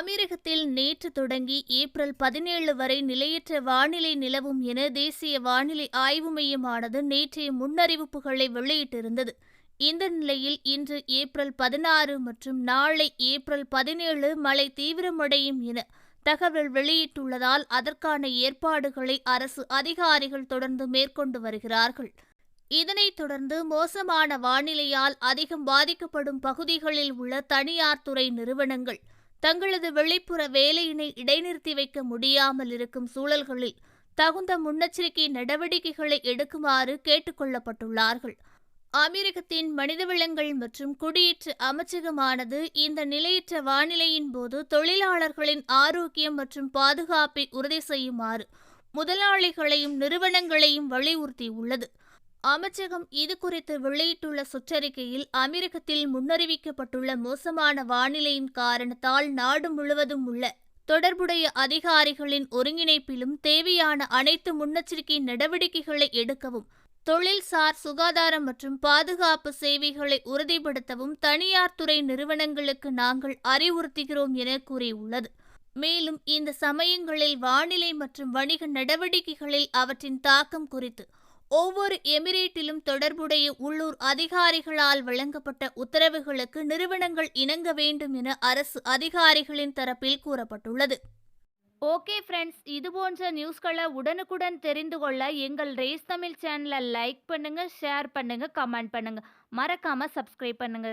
அமீரகத்தில் நேற்று தொடங்கி ஏப்ரல் பதினேழு வரை நிலையற்ற வானிலை நிலவும் என தேசிய வானிலை ஆய்வு மையமானது நேற்றைய முன்னறிவிப்புகளை வெளியிட்டிருந்தது. இந்த நிலையில் இன்று ஏப்ரல் பதினாறு மற்றும் நாளை ஏப்ரல் பதினேழு மழை தீவிரமடையும் என தகவல் வெளியிட்டுள்ளதால் அதற்கான ஏற்பாடுகளை அரசு அதிகாரிகள் தொடர்ந்து மேற்கொண்டு வருகிறார்கள். இதனைத் தொடர்ந்து மோசமான வானிலையால் அதிகம் பாதிக்கப்படும் பகுதிகளில் உள்ள தனியார் துறை நிறுவனங்கள் தங்களது வெளிப்புற வேலையினை இடைநிறுத்தி வைக்க முடியாமல் இருக்கும் சூழல்களில் தகுந்த முன்னெச்சரிக்கை நடவடிக்கைகளை எடுக்குமாறு கேட்டுக்கொள்ளப்பட்டுள்ளார்கள் அமெரிக்கத்தின் மனிதவளங்கள் மற்றும் குடியேற்ற அமைச்சகமானது இந்த நிலையற்ற வானிலையின் போது தொழிலாளர்களின் ஆரோக்கியம் மற்றும் பாதுகாப்பை உறுதி செய்யுமாறு முதலாளிகளையும் நிறுவனங்களையும் வலியுறுத்தியுள்ளது. அமைச்சகம் இது குறித்து வெளியிட்டுள்ள சுற்றறிக்கையில் அமெரிக்கத்தில் முன்னறிவிக்கப்பட்டுள்ள மோசமான வானிலையின் காரணத்தால் நாடு முழுவதும் உள்ள தொடர்புடைய அதிகாரிகளின் ஒருங்கிணைப்பிலும் தேவையான அனைத்து முன்னெச்சரிக்கை நடவடிக்கைகளை எடுக்கவும் தொழில்சார் சுகாதாரம் மற்றும் பாதுகாப்பு சேவைகளை உறுதிப்படுத்தவும் தனியார் துறை நிறுவனங்களுக்கு நாங்கள் அறிவுறுத்துகிறோம் என கூறியுள்ளது. மேலும் இந்த சமயங்களில் வானிலை மற்றும் வணிக நடவடிக்கைகளில் அவற்றின் தாக்கம் குறித்து ஒவ்வொரு எமிரேட்டிலும் தொடர்புடைய உள்ளூர் அதிகாரிகளால் வழங்கப்பட்ட உத்தரவுகளுக்கு நிறுவனங்கள் இணங்க வேண்டும் என அரசு அதிகாரிகளின் தரப்பில் கூறப்பட்டுள்ளது. ஓகே ஃப்ரெண்ட்ஸ் இது போன்ற நியூஸ்களை உடனுக்குடன் தெரிந்து கொள்ள எங்கள் ரேஸ் தமிழ் சேனலை லைக் பண்ணுங்க ஷேர் பண்ணுங்க கமெண்ட் பண்ணுங்க. மறக்காம சப்ஸ்கிரைப் பண்ணுங்க.